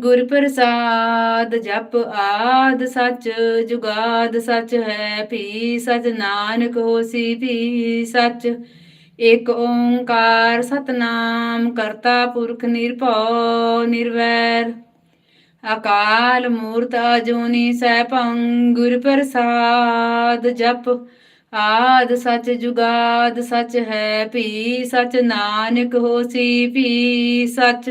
ਗੁਰ ਪ੍ਰਸਾਦ ਜਪ ਆਦ ਸੱਚ, ਜੁਗਾਦ ਸਚ ਹੈ, ਭੀ ਸਚ ਨਾਨਕ ਹੋਸੀ, ਭੀ ਸਚ। ਇਕ ਓੰਕਾਰ ਸਤਨਾਮ, ਕਰਤਾ ਪੁਰਖ ਨਿਰਭਉ, ਨਿਰਵੈਰ। ਅਕਾਲ ਮੂਰਤ ਅਜੂਨੀ ਸੈਭੰ, ਗੁਰ ਪ੍ਰਸਾਦ ਜਪ ਆਦ ਸਚ, ਜੁਗਾਦ ਸਚ ਹੈ, ਭੀ ਸਚ ਨਾਨਕ ਹੋਸੀ, ਭੀ ਸਚ।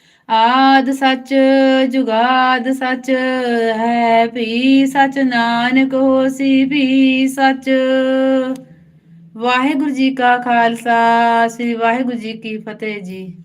ਆਦ ਸੱਚ ਜੁਗਾਦ ਸੱਚ ਹੈ, ਭੀ ਸਚ ਨਾਨਕ ਹੋਸੀ, ਭੀ ਸਚ। ਵਾਹਿਗੁਰੂ ਜੀ ਕਾ ਖਾਲਸਾ, ਸ੍ਰੀ ਵਾਹਿਗੁਰੂ ਜੀ ਕੀ ਫਤਿਹ ਜੀ।